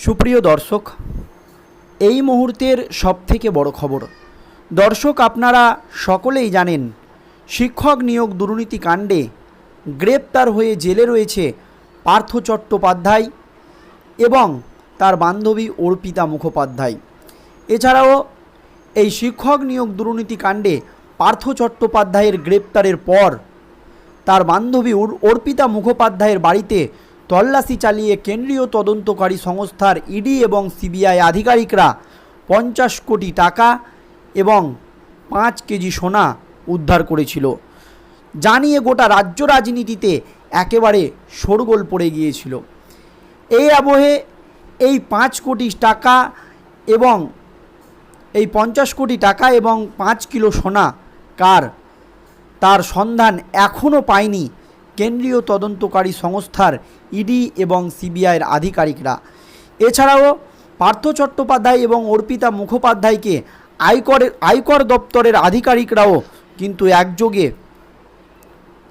সুপ্রিয় দর্শক, এই মুহূর্তের সবথেকে বড় খবর। দর্শক, আপনারা সকলেই জানেন, শিক্ষক নিয়োগ দুর্নীতি কাণ্ডে গ্রেপ্তার হয়ে জেলে রয়েছে পার্থ চট্টোপাধ্যায় এবং তার বান্ধবী অর্পিতা মুখোপাধ্যায়। এছাড়াও, এই শিক্ষক নিয়োগ দুর্নীতি কাণ্ডে পার্থ চট্টোপাধ্যায়ের গ্রেপ্তারের পর তার বান্ধবী অর- অর্পিতা মুখোপাধ্যায়ের বাড়িতে তল্লাশি চালিয়ে কেন্দ্রীয় তদন্তকারী সংস্থার ইডি এবং সিবিআই আধিকারিকরা পঞ্চাশ কোটি টাকা এবং পাঁচ কেজি সোনা উদ্ধার করেছিল। জানিয়ে গোটা রাজ্য রাজনীতিতে একেবারে শোরগোল পড়ে গিয়েছিল। এই আবহে এই পাঁচ কোটি টাকা এবং এই পঞ্চাশ কোটি টাকা এবং পাঁচ কিলো সোনা কার? তার সন্ধান এখনও পায়নি কেন্দ্রীয় তদন্তকারী সংস্থার ইডি এবং সিবিআইয়ের আধিকারিকরা। এছাড়াও পার্থ চট্টোপাধ্যায় এবং অর্পিতা মুখোপাধ্যায়কে আয়করের আয়কর দপ্তরের আধিকারিকরাও কিন্তু একযোগে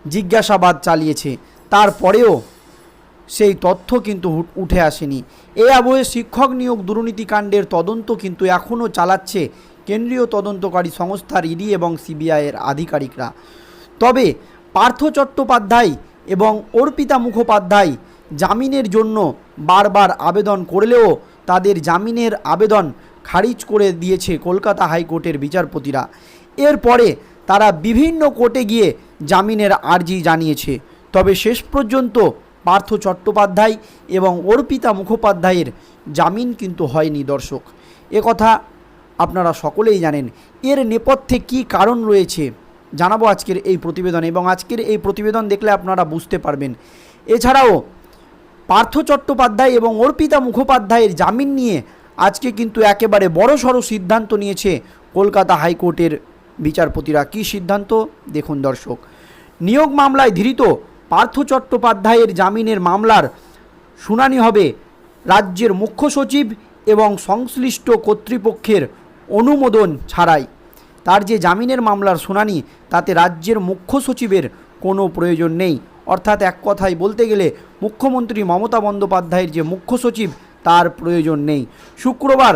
জিজ্ঞাসাবাদ চালিয়েছে। তারপরেও সেই তথ্য কিন্তু উঠে আসেনি। এ আবহে শিক্ষক নিয়োগ দুর্নীতিকাণ্ডের তদন্ত কিন্তু এখনও চালাচ্ছে কেন্দ্রীয় তদন্তকারী সংস্থার ইডি এবং সিবিআইয়ের আধিকারিকরা। তবে পার্থ চট্টোপাধ্যায় এবং অর্পিতা মুখোপাধ্যায় জামিনের জন্য বারবার আবেদন করলেও তাদের জামিনের আবেদন খারিজ করে দিয়েছে কলকাতা হাইকোর্টের বিচারপতিরা। এরপরে তারা বিভিন্ন কোর্টে গিয়ে জামিনের আর্জি জানিয়েছে। তবে শেষ পর্যন্ত পার্থ চট্টোপাধ্যায় এবং অর্পিতা মুখোপাধ্যায়ের জামিন কিন্তু হয়নি দর্শক। কথা আপনারা সকলেই জানেন। এর নেপথ্যে কী কারণ রয়েছে? জানাব আজকের এই প্রতিবেদন এবং আজকের এই প্রতিবেদন দেখলে আপনারা বুঝতে পারবেন। এছাড়াও, পার্থ চট্টোপাধ্যায় এবং অর্পিতা মুখোপাধ্যায়ের জামিন নিয়ে আজকে কিন্তু একেবারে বড়সড় সিদ্ধান্ত নিয়েছে কলকাতা হাইকোর্টের বিচারপতিরা। কী সিদ্ধান্ত? দেখুন দর্শক, নিয়োগ মামলায় ধৃত পার্থ চট্টোপাধ্যায়ের জামিনের মামলার শুনানি হবে রাজ্যের মুখ্য সচিব এবং সংশ্লিষ্ট কর্তৃপক্ষের অনুমোদন ছাড়াই। তার যে জামিনের মামলার শুনানি, তাতে রাজ্যের মুখ্য সচিবের কোনো প্রয়োজন নেই। অর্থাৎ এক কথায় বলতে গেলে, মুখ্যমন্ত্রী মমতা বন্দ্যোপাধ্যায়ের যে মুখ্য সচিব, তার প্রয়োজন নেই। শুক্রবার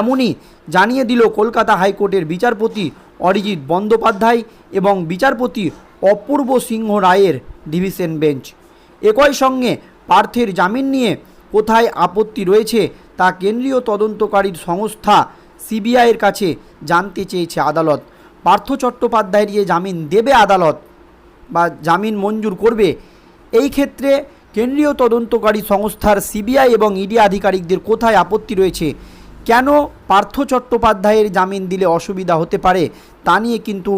এমনই জানিয়ে দিল কলকাতা হাইকোর্টের বিচারপতি অরিজিৎ বন্দ্যোপাধ্যায় এবং বিচারপতি অপূর্ব সিংহ রায়ের ডিভিশন বেঞ্চ। একই সঙ্গে পার্থের জামিন নিয়ে কোথায় আপত্তি রয়েছে, তা কেন্দ্রীয় তদন্তকারীর সংস্থা সিবিআইয়ের কাছে জানতে চেয়েছে আদালত। পার্থ চট্টোপাধ্যায়ের যে জামিন দেবে আদালত বা জামিন মঞ্জুর করবে। এই ক্ষেত্রে কেন্দ্রীয় তদন্তকারী সংস্থার সিবিআই এবং ইডি আধিকারিকদের কোথায় আপত্তি রয়েছে? কেন পার্থ চট্টোপাধ্যায়ের জামিন দিলে অসুবিধা হতে পারে? তা নিয়ে কিন্তু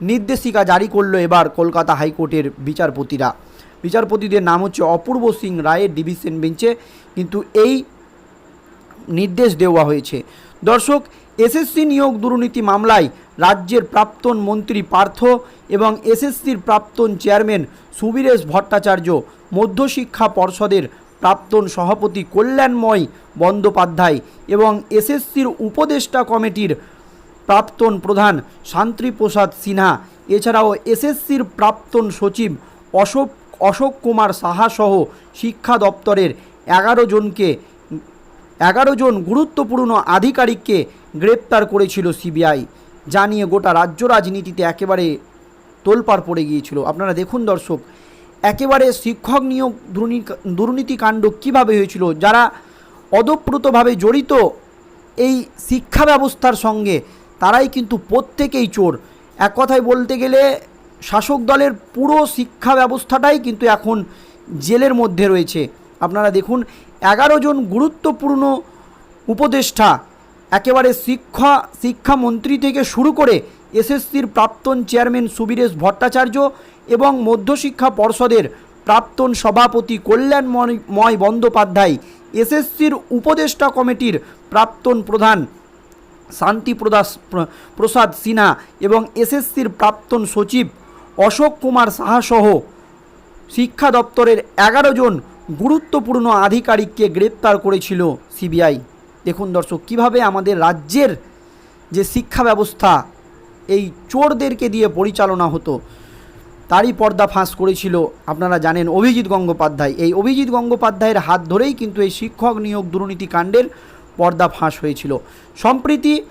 নির্দেশিকা জারি করল এবার কলকাতা হাইকোর্টের বিচারপতিরা। বিচারপতিদের নাম হচ্ছে অপূর্ব সিং রায়ের ডিভিশন বেঞ্চে কিন্তু এই নির্দেশ দেওয়া হয়েছে। দর্শক, এসএসসি নিয়োগ দুর্নীতি মামলায় রাজ্যের প্রাক্তন মন্ত্রী পার্থ এবং এসএসসির প্রাক্তন চেয়ারম্যান সুবীরেশ ভট্টাচার্য, মধ্যশিক্ষা পর্ষদের প্রাক্তন সভাপতি কল্যাণময় বন্দ্যোপাধ্যায় এবং এসএসসির উপদেষ্টা কমিটির প্রাক্তন প্রধান শান্তিপ্রসাদ সিনহা। এছাড়াও এসএসসির প্রাক্তন সচিব অশোক অশোক কুমার সাহা সহ শিক্ষা দপ্তরের এগারো জনকে এগারো জন গুরুত্বপূর্ণ আধিকারিককে গ্রেপ্তার করেছিল সিবিআই। যা নিয়ে গোটা রাজ্য রাজনীতিতে একেবারে তোলপাড় পড়ে গিয়েছিল। আপনারা দেখুন দর্শক, একেবারে শিক্ষক নিয়োগ দুর্নী- দুর্নীতিকাণ্ড কীভাবে হয়েছিল, যারা অদপ্রতভাবে জড়িত এই শিক্ষা ব্যবস্থার সঙ্গে, তারাই কিন্তু প্রত্যেকেই চোর। এক কথায় বলতে গেলে, শাসক দলের পুরো শিক্ষা ব্যবস্থাটাই কিন্তু এখন জেলের মধ্যে রয়েছে। আপনারা দেখুন এগারো জন গুরুত্বপূর্ণ উপদেষ্টা একেবারে শিক্ষা, শিক্ষামন্ত্রী থেকে শুরু করে এসএসসির প্রাক্তন চেয়ারম্যান সুবীরেশ ভট্টাচার্য এবং মধ্যশিক্ষা পর্ষদের প্রাক্তন সভাপতি কল্যাণময় বন্দ্যোপাধ্যায়, এসএসসির উপদেষ্টা কমিটির প্রাক্তন প্রধান শান্তি প্রদাস প্রসাদ সিনহা এবং এসএসসির প্রাক্তন সচিব অশোক কুমার সাহা সহ শিক্ষা দপ্তরের এগারো জন গুরুত্বপূর্ণ আধিকারিককে গ্রেপ্তার করেছিল সিবিআই। দেখুন দর্শক, কীভাবে আমাদের রাজ্যের যে শিক্ষা ব্যবস্থা, এই চোরদেরকে দিয়ে পরিচালনা হতো, তারই পর্দা ফাঁস করেছিল আপনারা জানেন অভিজিৎ গঙ্গোপাধ্যায়। এই অভিজিৎ গঙ্গোপাধ্যায়ের হাত ধরেই কিন্তু এই শিক্ষক নিয়োগ দুর্নীতি কাণ্ডের পর্দা ফাঁস হয়েছিল। সম্প্রতি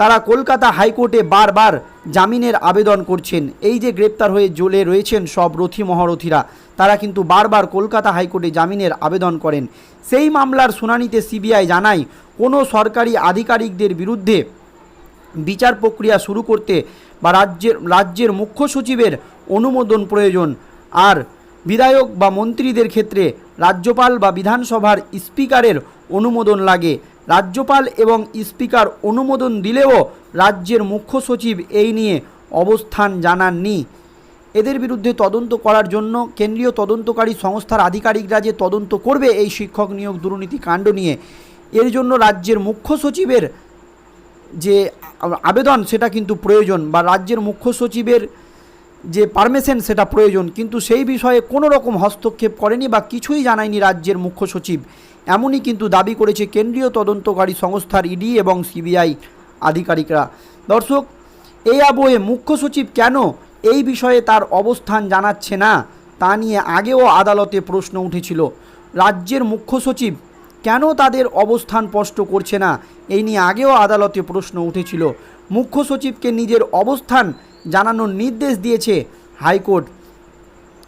তারা কলকাতা হাইকোর্টে বারবার জামিনের আবেদন করছেন। এই যে গ্রেপ্তার হয়ে জেলে রয়েছেন সব রথী মহারথীরা, তারা কিন্তু বারবার কলকাতা হাইকোর্টে জামিনের আবেদন করেন। সেই মামলার শুনানিতে সিবিআই জানায়, কোনো সরকারি আধিকারিকদের বিরুদ্ধে বিচার প্রক্রিয়া শুরু করতে বা রাজ্যের রাজ্যের মুখ্য সচিবের অনুমোদন প্রয়োজন। আর বিধায়ক বা মন্ত্রীদের ক্ষেত্রে রাজ্যপাল বা বিধানসভার স্পিকারের অনুমোদন লাগে। রাজ্যপাল এবং স্পিকার অনুমোদন দিলেও রাজ্যের মুখ্য সচিব এই নিয়ে অবস্থান জানাননি। এদের বিরুদ্ধে তদন্ত করার জন্য কেন্দ্রীয় তদন্তকারী সংস্থার আধিকারিকরা যে তদন্ত করবে এই শিক্ষক নিয়োগ দুর্নীতি কাণ্ড নিয়ে, এর জন্য রাজ্যের মুখ্য সচিবের যে আবেদন সেটা কিন্তু প্রয়োজন বা রাজ্যের মুখ্য সচিবের যে পারমিশন সেটা প্রয়োজন, কিন্তু সেই বিষয়ে কোনো রকম হস্তক্ষেপ করেনি বা কিছুই জানায়নি রাজ্যের মুখ্য সচিব। এমনই কিন্তু দাবি করেছে কেন্দ্রীয় তদন্তকারী সংস্থার ইডি এবং সিবিআই আধিকারিকরা। দর্শক এই আবহে মুখ্য সচিব কেন এই বিষয়ে তার অবস্থান জানাচ্ছে না, তা নিয়ে আগেও আদালতে প্রশ্ন উঠেছিল। রাজ্যের মুখ্য সচিব কেন তাদের অবস্থান স্পষ্ট করছে না, এই নিয়ে আগেও আদালতে প্রশ্ন উঠেছিল। মুখ্য সচিবকে নিজের অবস্থান জানানোর নির্দেশ দিয়েছে হাইকোর্ট।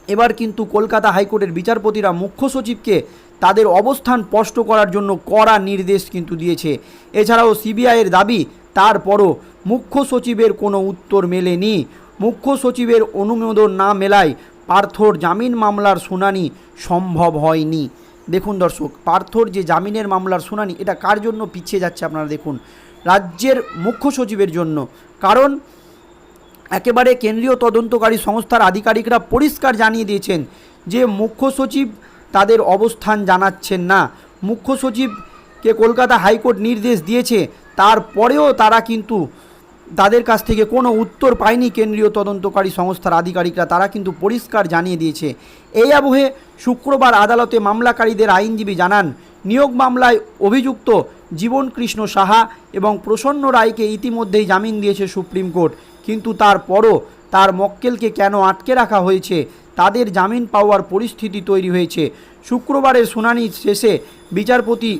এবার কিন্তু কলকাতা হাইকোর্টের বিচারপতিরা মুখ্য সচিবকে তাদের অবস্থান স্পষ্ট করার জন্য কড়া নির্দেশ কিন্তু দিয়েছে। এছাড়াও সিবিআইয়ের দাবি, তারপরও মুখ্য সচিবের কোনো উত্তর মেলেনি। মুখ্য সচিবের অনুমোদন না মেলায় পার্থর জামিন মামলার শুনানি সম্ভব হয়নি। দেখুন দর্শক, পার্থর যে জামিনের মামলার শুনানি, এটা কার জন্য পিছিয়ে যাচ্ছে আপনারা দেখুন। রাজ্যের মুখ্য সচিবের জন্য। কারণ একেবারে কেন্দ্রীয় তদন্তকারী সংস্থার আধিকারিকরা পরিষ্কার জানিয়ে দিয়েছেন যে মুখ্য সচিব তাদের অবস্থান জানাচ্ছেন না। মুখ্য সচিবকে কলকাতা হাইকোর্ট নির্দেশ দিয়েছে, তারপরেও তারা কিন্তু তাদের কাছ থেকে কোনো উত্তর পায়নি কেন্দ্রীয় তদন্তকারী সংস্থার আধিকারিকরা। তারা কিন্তু পরিষ্কার জানিয়ে দিয়েছে। এই আবহে শুক্রবার আদালতে মামলাকারীদের আইনজীবী জানান, নিয়োগ মামলায় অভিযুক্ত জীবন কৃষ্ণ সাহা এবং প্রসন্ন রায়কে ইতিমধ্যেই জামিন দিয়েছে সুপ্রিম কোর্ট। কিন্তু তারপরও তার মক্কেলকে কেন আটকে রাখা হয়েছে? তাদের জামিন পাওয়ার পরিস্থিতি তৈরি হয়েছে। শুক্রবারের শুনানি শেষে বিচারপতি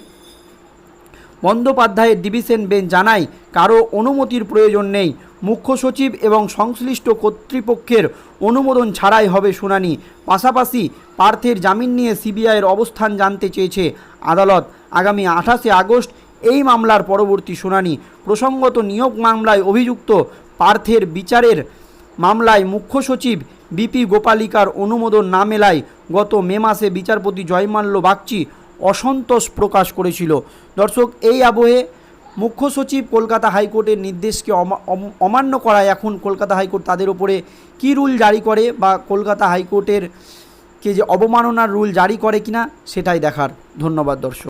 বন্দ্যোপাধ্যায়ের ডিভিশন বেঞ্চ জানায়, কারও অনুমতির প্রয়োজন নেই। মুখ্য সচিব এবং সংশ্লিষ্ট কর্তৃপক্ষের অনুমোদন ছাড়াই হবে শুনানি। পাশাপাশি পার্থের জামিন নিয়ে সিবিআইয়ের অবস্থান জানতে চেয়েছে আদালত। আগামী আঠাশে আগস্ট এই মামলার পরবর্তী শুনানি। প্রসঙ্গত নিয়োগ মামলায় অভিযুক্ত পার্থের বিচারের মামলায় মুখ্য সচিব বিপি গোপালিকার অনুমোদন না মেলায় গত মে মাসে বিচারপতি জয়মাল্য বাগচি অসন্তোষ প্রকাশ করেছিল। দর্শক, এই আবহে মুখ্য সচিব কলকাতা হাইকোর্টের নির্দেশকে অমা- অম- অমান্য করায় এখন কলকাতা হাইকোর্ট তাদের উপরে কী রুল জারি করে বা কলকাতা হাইকোর্টের কে যে অবমাননার রুল জারি করে কিনা সেটাই দেখার। ধন্যবাদ দর্শক।